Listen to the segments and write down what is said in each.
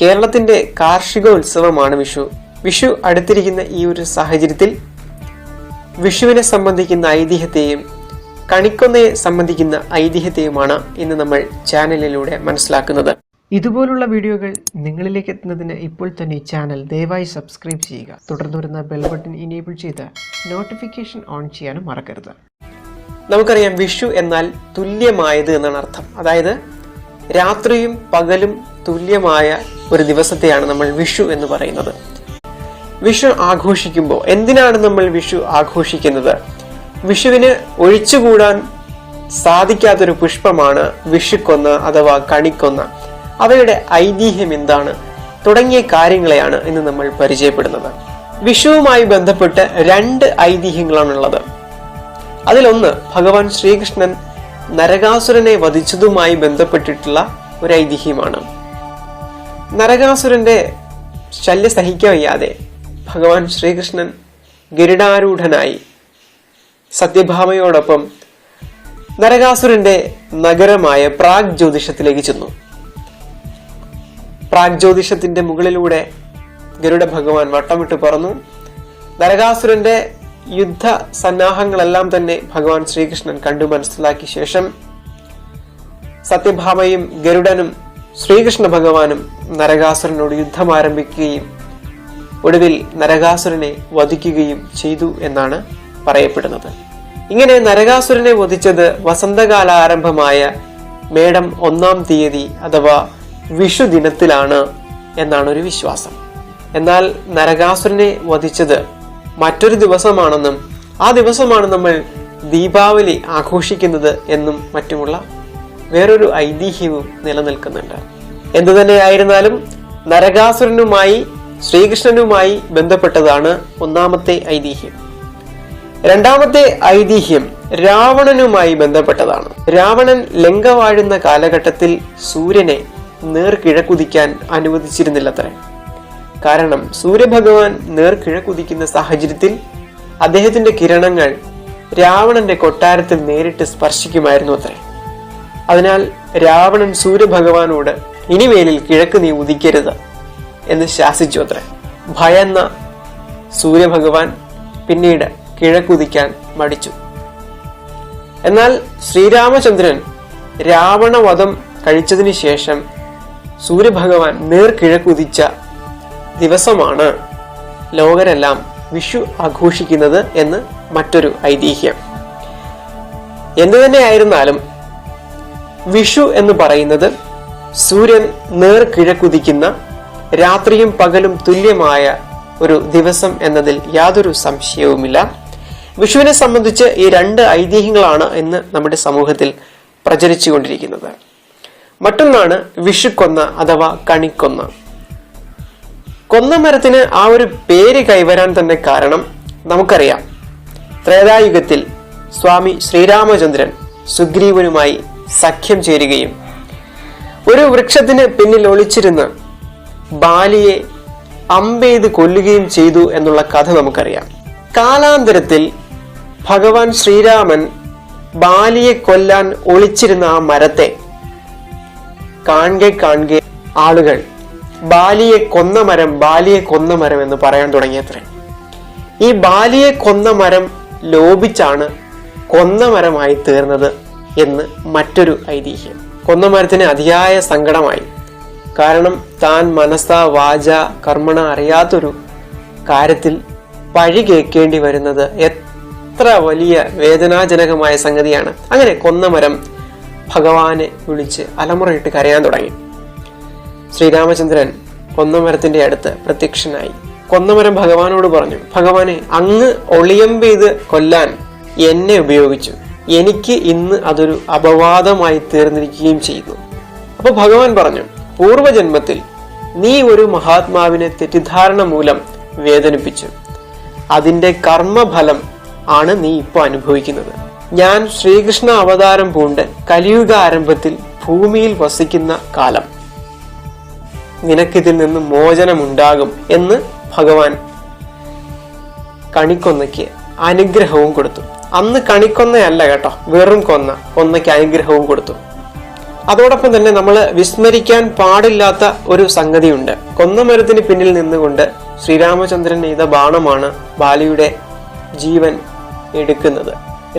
കേരളത്തിന്റെ കാർഷിക ഉത്സവമാണ് വിഷു. വിഷു അടുത്തിരിക്കുന്ന ഈ ഒരു സാഹചര്യത്തിൽ വിഷുവിനെ സംബന്ധിക്കുന്ന ഐതിഹ്യത്തെയും കണിക്കൊന്നയെ സംബന്ധിക്കുന്ന ഐതിഹ്യത്തെയുമാണ് ഇന്ന് നമ്മൾ ചാനലിലൂടെ മനസ്സിലാക്കുന്നത്. ഇതുപോലുള്ള വീഡിയോകൾ നിങ്ങളിലേക്ക് എത്തുന്നതിന് ഇപ്പോൾ തന്നെ ചാനൽ ദയവായി സബ്സ്ക്രൈബ് ചെയ്യുക. തുടർന്ന് വരുന്ന ബെൽ ബട്ടൺ ഇനേബിൾ ചെയ്ത് നോട്ടിഫിക്കേഷൻ ഓൺ ചെയ്യാനും മറക്കരുത്. നമുക്കറിയാം വിഷു എന്നാൽ തുല്യമായത് എന്നാണ് അർത്ഥം. അതായത് രാത്രിയും പകലും തുല്യമായ ഒരു ദിവസത്തെയാണ് നമ്മൾ വിഷു എന്ന് പറയുന്നത്. വിഷു ആഘോഷിക്കുമ്പോൾ എന്തിനാണ് നമ്മൾ വിഷു ആഘോഷിക്കുന്നത്? വിഷുവിന് ഒഴിച്ചുകൂടാൻ സാധിക്കാത്തൊരു പുഷ്പമാണ് വിഷുക്കൊന്ന അഥവാ കണിക്കൊന്ന. അവയുടെ ഐതിഹ്യം എന്താണ്? തുടങ്ങിയ കാര്യങ്ങളെയാണ് ഇന്ന് നമ്മൾ പരിചയപ്പെടുന്നത്. വിഷുവുമായി ബന്ധപ്പെട്ട് രണ്ട് ഐതിഹ്യങ്ങളാണുള്ളത്. അതിലൊന്ന് ഭഗവാൻ ശ്രീകൃഷ്ണൻ നരകാസുരനെ വധിച്ചതുമായി ബന്ധപ്പെട്ടിട്ടുള്ള ഒരു ഐതിഹ്യമാണ്. നരകാസുരന്റെ ശല്യ സഹിക്കവയ്യാതെ ഭഗവാൻ ശ്രീകൃഷ്ണൻ ഗരുഡാരൂഢനായി സത്യഭാമയോടൊപ്പം നരകാസുരന്റെ നഗരമായ പ്രാഗ് ജ്യോതിഷത്തിലേക്ക് ചെന്നു. പ്രാഗ് ജ്യോതിഷത്തിന്റെ മുകളിലൂടെ ഗരുഡ ഭഗവാൻ വട്ടമിട്ട് പറന്നു. നരകാസുരന്റെ യുദ്ധ സന്നാഹങ്ങളെല്ലാം തന്നെ ഭഗവാൻ ശ്രീകൃഷ്ണൻ കണ്ടു മനസ്സിലാക്കിയ ശേഷം സത്യഭാമയും ഗരുഡനും ശ്രീകൃഷ്ണ ഭഗവാനും നരകാസുരനോട് യുദ്ധം ആരംഭിക്കുകയും ഒടുവിൽ നരകാസുരനെ വധിക്കുകയും ചെയ്തു എന്നാണ് പറയപ്പെടുന്നത്. ഇങ്ങനെ നരകാസുരനെ വധിച്ചത് വസന്തകാല ആരംഭമായ മേടം ഒന്നാം തീയതി അഥവാ വിഷു ദിനത്തിലാണ് എന്നാണ് ഒരു വിശ്വാസം. എന്നാൽ നരകാസുരനെ വധിച്ചത് മറ്റൊരു ദിവസമാണെന്നും ആ ദിവസമാണ് നമ്മൾ ദീപാവലി ആഘോഷിക്കുന്നത് എന്നും മറ്റുമുള്ള വേറൊരു ഐതിഹ്യവും നിലനിൽക്കുന്നുണ്ട്. എന്തു തന്നെയായിരുന്നാലും നരകാസുരനുമായി ശ്രീകൃഷ്ണനുമായി ബന്ധപ്പെട്ടതാണ് ഒന്നാമത്തെ ഐതിഹ്യം. രണ്ടാമത്തെ ഐതിഹ്യം രാവണനുമായി ബന്ധപ്പെട്ടതാണ്. രാവണൻ ലങ്ക വാഴുന്ന കാലഘട്ടത്തിൽ സൂര്യനെ നേർക്കിഴക്കുതിക്കാൻ അനുവദിച്ചിരുന്നില്ലത്രേ. കാരണം സൂര്യഭഗവാൻ നേർക്കിഴക്കുതിക്കുന്ന സാഹചര്യത്തിൽ അദ്ദേഹത്തിന്റെ കിരണങ്ങൾ രാവണന്റെ കൊട്ടാരത്തിൽ നേരിട്ട് സ്പർശിക്കുമായിരുന്നു അത്രേ. അതിനാൽ രാവണൻ സൂര്യഭഗവാനോട് ഇനിമേലിൽ കിഴക്ക് നീ ഉദിക്കരുത് എന്ന് ശാസിച്ചു അത്രേ. ഭയന്ന സൂര്യഭഗവാൻ പിന്നീട് കിഴക്കുദിക്കാൻ മടിച്ചു. എന്നാൽ ശ്രീരാമചന്ദ്രൻ രാവണവധം കഴിച്ചതിന് ശേഷം സൂര്യഭഗവാൻ നേർക്കിഴക്കുദിച്ച ദിവസമാണ് ലോകരെല്ലാം വിഷു ആഘോഷിക്കുന്നത് എന്ന് മറ്റൊരു ഐതിഹ്യം. എന്തു തന്നെയായിരുന്നാലും വിഷു എന്ന് പറയുന്നത് സൂര്യൻ നേർക്കിഴക്കുതിക്കുന്ന രാത്രിയും പകലും തുല്യമായ ഒരു ദിവസം എന്നതിൽ യാതൊരു സംശയവുമില്ല. വിഷുവിനെ സംബന്ധിച്ച് ഈ രണ്ട് ഐതിഹ്യങ്ങളാണ് ഇന്ന് നമ്മുടെ സമൂഹത്തിൽ പ്രചരിച്ചുകൊണ്ടിരിക്കുന്നത്. മറ്റൊന്നാണ് വിഷുക്കൊന്ന അഥവാ കണിക്കൊന്ന. കൊന്നമരത്തിന് ആ ഒരു പേര് കൈവരാൻ തന്നെ കാരണം നമുക്കറിയാം. ത്രേതായുഗത്തിൽ സ്വാമി ശ്രീരാമചന്ദ്രൻ സുഗ്രീവനുമായി സഖ്യം ചേരുകയും ഒരു വൃക്ഷത്തിന് പിന്നിൽ ഒളിച്ചിരുന്ന് ബാലിയെ അമ്പെയ്ത് കൊല്ലുകയും ചെയ്തു എന്നുള്ള കഥ നമുക്കറിയാം. കാലാന്തരത്തിൽ ഭഗവാൻ ശ്രീരാമൻ ബാലിയെ കൊല്ലാൻ ഒളിച്ചിരുന്ന ആ മരത്തെ കാണെ കാണെ ആളുകൾ ബാലിയെ കൊന്ന മരം ബാലിയെ കൊന്ന മരം എന്ന് പറയാൻ തുടങ്ങിയത്രേ. ഈ ബാലിയെ കൊന്ന മരം ലോപിച്ചാണ് കൊന്ന മരമായി തീർന്നത് എന്ന് മറ്റൊരു ഐതിഹ്യം. കൊന്നമരത്തിന് അതിയായ സങ്കടമായി. കാരണം താൻ മനസ്സ വാച കർമ്മണ അറിയാത്തൊരു കാര്യത്തിൽ പഴി കേൾക്കേണ്ടി വരുന്നത് എത്ര വലിയ വേദനാജനകമായ സംഗതിയാണ്. അങ്ങനെ കൊന്നമരം ഭഗവാനെ വിളിച്ച് അലമുറയിട്ട് കരയാൻ തുടങ്ങി. ശ്രീരാമചന്ദ്രൻ കൊന്നമരത്തിന്റെ അടുത്ത് പ്രത്യക്ഷനായി. കൊന്നമരം ഭഗവാനോട് പറഞ്ഞു ഭഗവാനെ അങ്ങ് ഒളിയമ്പെയ്ത് കൊല്ലാൻ എന്നെ ഉപയോഗിച്ചു. എനിക്ക് ഇന്ന് അതൊരു അപവാദമായി തീർന്നിരിക്കുകയും ചെയ്തു. അപ്പൊ ഭഗവാൻ പറഞ്ഞു പൂർവജന്മത്തിൽ നീ ഒരു മഹാത്മാവിനെ തെറ്റിദ്ധാരണ മൂലം വേദനിപ്പിച്ചു. അതിന്റെ കർമ്മഫലം ആണ് നീ ഇപ്പോൾ അനുഭവിക്കുന്നത്. ഞാൻ ശ്രീകൃഷ്ണ അവതാരം പൂണ്ട് കലിയുഗ ആരംഭത്തിൽ ഭൂമിയിൽ വസിക്കുന്ന കാലം. നിനക്കിതിൽ നിന്ന് മോചനമുണ്ടാകും എന്ന് ഭഗവാൻ കണിക്കൊന്നയ്ക്ക് അനുഗ്രഹവും കൊടുത്തു. അന്ന് കണിക്കൊന്നയല്ല കേട്ടോ വെറും കൊന്ന. ഒന്നയ്ക്ക് അനുഗ്രഹവും കൊടുത്തു. അതോടൊപ്പം തന്നെ നമ്മൾ വിസ്മരിക്കാൻ പാടില്ലാത്ത ഒരു സംഗതിയുണ്ട്. കൊന്നമരത്തിന് പിന്നിൽ നിന്നുകൊണ്ട് ശ്രീരാമചന്ദ്രൻ ചെയ്ത ബാണമാണ് ബാലിയുടെ ജീവൻ എടുക്കുന്നത്.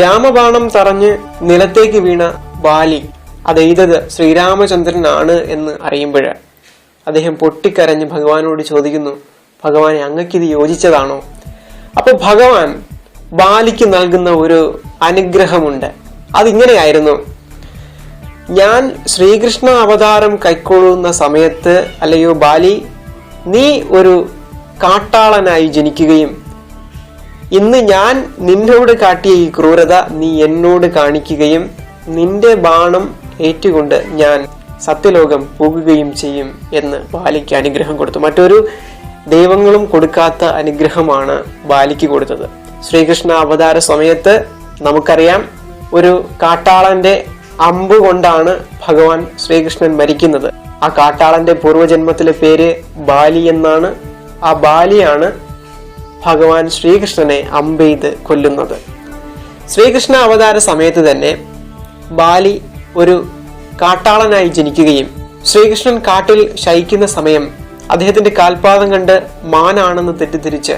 രാമബാണം തറഞ്ഞ് നിലത്തേക്ക് വീണ ബാലി അത് എയ്തത് ശ്രീരാമചന്ദ്രനാണ് എന്ന് അറിയുമ്പോൾ അദ്ദേഹം പൊട്ടിക്കരഞ്ഞ് ഭഗവാനോട് ചോദിക്കുന്നു ഭഗവാനെ അങ്ങക്കിത് യോജിച്ചതാണോ? അപ്പൊ ഭഗവാൻ ബാലിക്ക് നൽകുന്ന ഒരു അനുഗ്രഹമുണ്ട്. അതിങ്ങനെയായിരുന്നു. ഞാൻ ശ്രീകൃഷ്ണ അവതാരം കൈക്കൊള്ളുന്ന സമയത്ത് അല്ലയോ ബാലി നീ ഒരു കാട്ടാളനായി ജനിക്കുകയും ഇന്ന് ഞാൻ നിന്നോട് കാട്ടിയ ഈ ക്രൂരത നീ എന്നോട് കാണിക്കുകയും നിന്റെ ബാണം ഏറ്റുകൊണ്ട് ഞാൻ സത്യലോകം പോകുകയും ചെയ്യും എന്ന് ബാലിക്ക് അനുഗ്രഹം കൊടുത്തു. മറ്റൊരു ദൈവങ്ങളും കൊടുക്കാത്ത അനുഗ്രഹമാണ് ബാലിക്ക് കൊടുത്തത്. ശ്രീകൃഷ്ണ അവതാര സമയത്ത് നമുക്കറിയാം ഒരു കാട്ടാളന്റെ അമ്പ് കൊണ്ടാണ് ഭഗവാൻ ശ്രീകൃഷ്ണൻ മരിക്കുന്നത്. ആ കാട്ടാളന്റെ പൂർവജന്മത്തിലെ പേര് ബാലി എന്നാണ്. ആ ബാലിയാണ് ഭഗവാൻ ശ്രീകൃഷ്ണനെ അമ്പെയ്ത് കൊല്ലുന്നത്. ശ്രീകൃഷ്ണ അവതാര സമയത്ത് തന്നെ ബാലി ഒരു കാട്ടാളനായി ജനിക്കുകയും ശ്രീകൃഷ്ണൻ കാട്ടിൽ ശയിക്കുന്ന സമയം അദ്ദേഹത്തിന്റെ കാൽപാദം കണ്ട് മാനാണെന്ന് തെറ്റിദ്ധരിച്ച്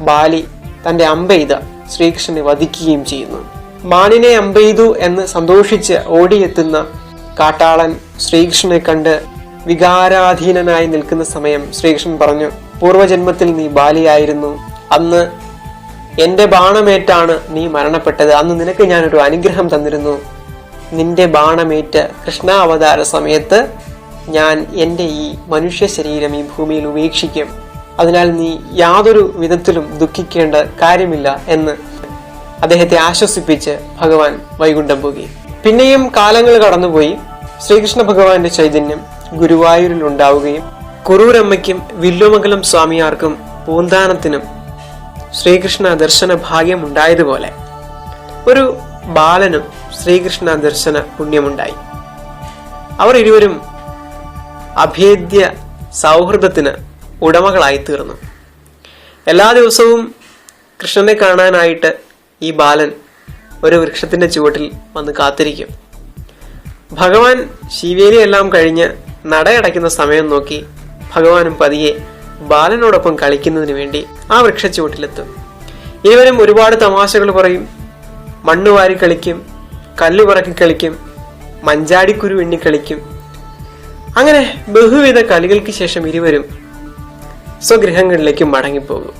ബാലി തന്റെ അമ്പെയ്ത ശ്രീകൃഷ്ണനെ വധിക്കുകയും ചെയ്യുന്നു. മാനിനെ അമ്പെയ്തു എന്ന് സന്തോഷിച്ച് ഓടിയെത്തുന്ന കാട്ടാളൻ ശ്രീകൃഷ്ണനെ കണ്ട് വികാരാധീനനായി നിൽക്കുന്ന സമയം ശ്രീകൃഷ്ണൻ പറഞ്ഞു പൂർവജന്മത്തിൽ നീ ബാലിയായിരുന്നു. അന്ന് എന്റെ ബാണമേറ്റാണ് നീ മരണപ്പെട്ടത്. അന്ന് നിനക്ക് ഞാനൊരു അനുഗ്രഹം തന്നിരുന്നു. നിന്റെ ബാണമേറ്റ് കൃഷ്ണാവതാര സമയത്ത് ഞാൻ എന്റെ ഈ മനുഷ്യ ശരീരം ഈ ഭൂമിയിൽ ഉപേക്ഷിക്കും. അതിനാൽ നീ യാതൊരു വിധത്തിലും ദുഃഖിക്കേണ്ട കാര്യമില്ല എന്ന് അദ്ദേഹത്തെ ആശ്വസിപ്പിച്ച് ഭഗവാൻ വൈകുണ്ഠം പോകി. പിന്നെയും കാലങ്ങൾ കടന്നുപോയി. ശ്രീകൃഷ്ണ ഭഗവാന്റെ ചൈതന്യം ഗുരുവായൂരിൽ ഉണ്ടാവുകയും കുറൂരമ്മയ്ക്കും വില്ലുമംഗലം സ്വാമിയാർക്കും പൂന്താനത്തിനും ശ്രീകൃഷ്ണ ദർശന ഭാഗ്യം ഉണ്ടായതുപോലെ ഒരു ബാലനും ശ്രീകൃഷ്ണ ദർശന പുണ്യമുണ്ടായി. അവർ ഇരുവരും അഭേദ്യ സൗഹൃദത്തിന് ഉടമകളായി തീർന്നു. എല്ലാ ദിവസവും കൃഷ്ണനെ കാണാനായിട്ട് ഈ ബാലൻ ഒരു വൃക്ഷത്തിന്റെ ചുവട്ടിൽ വന്ന് കാത്തിരിക്കും. ഭഗവാൻ ശിവേലിയെല്ലാം കഴിഞ്ഞ് നടയടയ്ക്കുന്ന സമയം നോക്കി ഭഗവാനും പതിയെ ബാലനോടൊപ്പം കളിക്കുന്നതിന് വേണ്ടി ആ വൃക്ഷച്ചുവട്ടിലെത്തും. ഇരുവരും ഒരുപാട് തമാശകൾ പറയും. മണ്ണ് വാരി കളിക്കും കല്ല് പറക്കി കളിക്കും മഞ്ചാടിക്കുരു എണ്ണി കളിക്കും. അങ്ങനെ ബഹുവിധ കളികൾക്ക് ശേഷം ഇരുവരും സ്വഗൃഹങ്ങളിലേക്ക് മടങ്ങിപ്പോകും.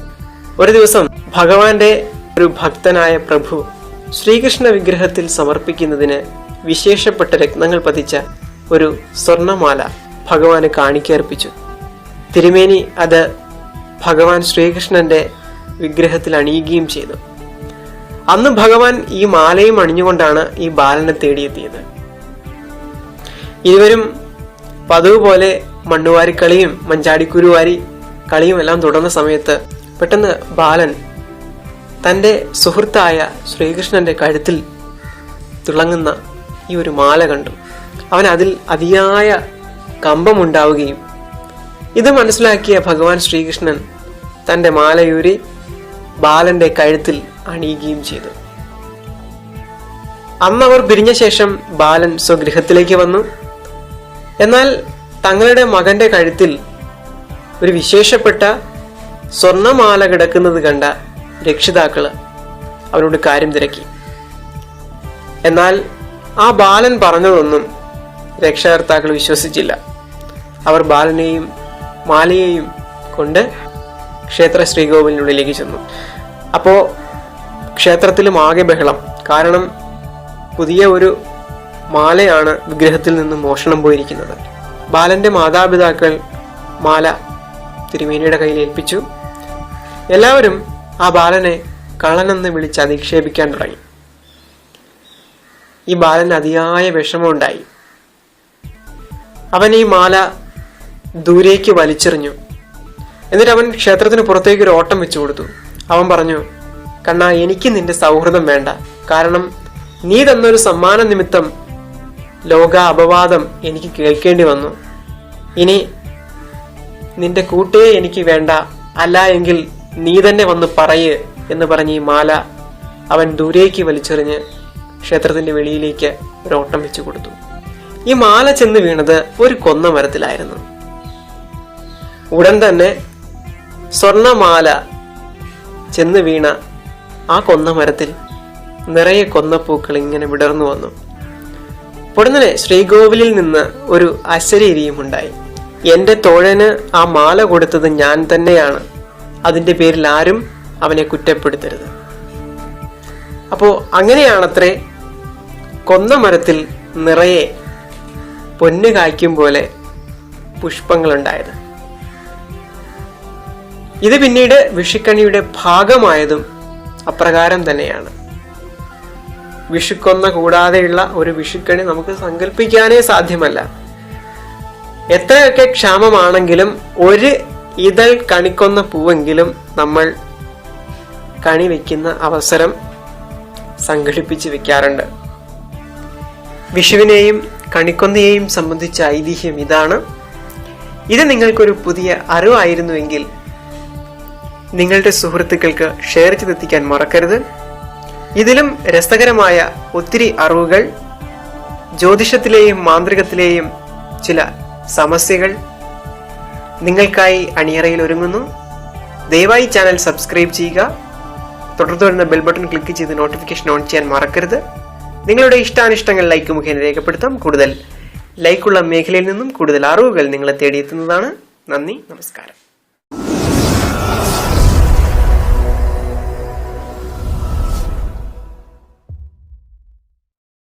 ഒരു ദിവസം ഭഗവാന്റെ ഒരു ഭക്തനായ പ്രഭു ശ്രീകൃഷ്ണ വിഗ്രഹത്തിൽ സമർപ്പിക്കുന്നതിന് വിശേഷപ്പെട്ട രത്നങ്ങൾ പതിച്ച ഒരു സ്വർണമാല ഭഗവാന് കാണിക്കർപ്പിച്ചു തിരുമേനി അത് ഭഗവാൻ ശ്രീകൃഷ്ണന്റെ വിഗ്രഹത്തിൽ അണിയുകയും ചെയ്തു. അന്ന് ഭഗവാൻ ഈ മാലയും അണിഞ്ഞുകൊണ്ടാണ് ഈ ബാലനെ തേടിയെത്തിയത്. ഇരുവരും പതിവ് പോലെ മണ്ണുവാരിക്കളിയും മഞ്ചാടിക്കുരുവാരി കളിയും എല്ലാം തുടർന്ന സമയത്ത് പെട്ടെന്ന് ബാലൻ തന്റെ സുഹൃത്തായ ശ്രീകൃഷ്ണന്റെ കഴുത്തിൽ തിളങ്ങുന്ന ഈ ഒരു മാല കണ്ടു. അവൻ അതിൽ അതിയായ കമ്പമുണ്ടാവുകയും ഇത് മനസ്സിലാക്കിയ ഭഗവാൻ ശ്രീകൃഷ്ണൻ തന്റെ മാലയൂരി ബാലന്റെ കഴുത്തിൽ അണിയുകയും ചെയ്തു. അന്ന് അവർ പിരിഞ്ഞ ശേഷം ബാലൻ സ്വഗൃഹത്തിലേക്ക് വന്നു. എന്നാൽ തങ്ങളുടെ മകന്റെ കഴുത്തിൽ ഒരു വിശേഷപ്പെട്ട സ്വർണമാല കിടക്കുന്നത് കണ്ട രക്ഷിതാക്കൾ അവരോട് കാര്യം തിരക്കി. എന്നാൽ ആ ബാലൻ പറഞ്ഞതൊന്നും രക്ഷകർത്താക്കൾ വിശ്വസിച്ചില്ല. അവർ ബാലനെയും മാലയെയും കൊണ്ട് ക്ഷേത്ര ശ്രീകോവിലിനുള്ളിലേക്ക് ചെന്നു. അപ്പോൾ ക്ഷേത്രത്തിലും ആകെ ബഹളം. കാരണം പുതിയ ഒരു മാലയാണ് വിഗ്രഹത്തിൽ നിന്ന് മോഷണം പോയിരിക്കുന്നത്. ബാലന്റെ മാതാപിതാക്കൾ മാല തിരുമേനിയുടെ കയ്യിൽ ഏൽപ്പിച്ചു. എല്ലാവരും ആ ബാലനെ കള്ളനെന്ന് വിളിച്ച് അധിക്ഷേപിക്കാൻ തുടങ്ങി. ഈ ബാലൻ അതിയായ വിഷമമുണ്ടായി. അവൻ ഈ മാല ദൂരേക്ക് വലിച്ചെറിഞ്ഞു. എന്നിട്ട് അവൻ ക്ഷേത്രത്തിന് പുറത്തേക്ക് ഒരു ഓട്ടം വെച്ചു കൊടുത്തു. അവൻ പറഞ്ഞു കണ്ണ എനിക്ക് നിന്റെ സൗഹൃദം വേണ്ട. കാരണം നീ തന്നൊരു സമ്മാന നിമിത്തം ലോക അപവാദം എനിക്ക് കേൾക്കേണ്ടി വന്നു. ഇനി നിന്റെ കൂട്ടേ എനിക്ക് വേണ്ട. അല്ല എങ്കിൽ നീ തന്നെ വന്ന് പറയ് എന്ന് പറഞ്ഞ് ഈ മാല അവൻ ദൂരേക്ക് വലിച്ചെറിഞ്ഞ് ക്ഷേത്രത്തിന്റെ വെളിയിലേക്ക് ഒരു ഓട്ടം വെച്ചു കൊടുത്തു. ഈ മാല ചെന്ന് വീണത് ഒരു കൊന്ന മരത്തിലായിരുന്നു. ഉടൻ തന്നെ സ്വർണമാല ചെന്ന് വീണ ആ കൊന്ന മരത്തിൽ നിറയെ കൊന്നപ്പൂക്കൾ ഇങ്ങനെ വിടർന്നു വന്നു. ഉടനെ ശ്രീകോവിലിൽ നിന്ന് ഒരു അശരീരിയും ഉണ്ടായി. എന്റെ തോഴന് ആ മാല കൊടുത്തത് ഞാൻ തന്നെയാണ്. അതിന്റെ പേരിൽ ആരും അവനെ കുറ്റപ്പെടുത്തരുത്. അപ്പോൾ അങ്ങനെയാണത്രേ കൊന്ന മരത്തിൽ നിറയെ പൊന്നു കായ്ക്കും പോലെ പുഷ്പങ്ങളുണ്ടായത്. ഇത് പിന്നീട് വിഷുക്കണിയുടെ ഭാഗമായതും അപ്രകാരം തന്നെയാണ്. വിഷുക്കൊന്ന കൂടാതെയുള്ള ഒരു വിഷുക്കണി നമുക്ക് സങ്കല്പിക്കാനേ സാധ്യമല്ല. എത്രയൊക്കെ ക്ഷാമമാണെങ്കിലും ഒരു ഇതൽ കണിക്കൊന്ന പൂവെങ്കിലും നമ്മൾ കണി വെക്കുന്ന അവസരം സംഘടിപ്പിച്ച് വെക്കാറുണ്ട് വിഷുവിനെയും കണിക്കൊന്നയെയും സംബന്ധിച്ച ഐതിഹ്യം ഇതാണ്. ഇത് നിങ്ങൾക്കൊരു പുതിയ അറിവായിരുന്നുവെങ്കിൽ നിങ്ങളുടെ സുഹൃത്തുക്കൾക്ക് ഷെയർ ചെയ്തെത്തിക്കാൻ മറക്കരുത്. ഇതിലും രസകരമായ ഒത്തിരി അറിവുകൾ ജ്യോതിഷത്തിലെയും മാന്ത്രികത്തിലെയും ചില സമസ്യകൾ നിങ്ങൾക്കായി അണിയറയിൽ ഒരുങ്ങുന്നു. ദയവായി ചാനൽ സബ്സ്ക്രൈബ് ചെയ്യുക. തുടർന്ന് വരുന്ന ബെൽ ബട്ടൺ ക്ലിക്ക് ചെയ്ത് നോട്ടിഫിക്കേഷൻ ഓൺ ചെയ്യാൻ മറക്കരുത്. നിങ്ങളുടെ ഇഷ്ടാനിഷ്ടങ്ങൾ ലൈക്ക് മുഖേന രേഖപ്പെടുത്താം. കൂടുതൽ ലൈക്കുള്ള മേഖലയിൽ നിന്നും കൂടുതൽ അറിവുകൾ നിങ്ങളെ തേടിയെത്തുന്നതാണ്. നന്ദി നമസ്കാരം.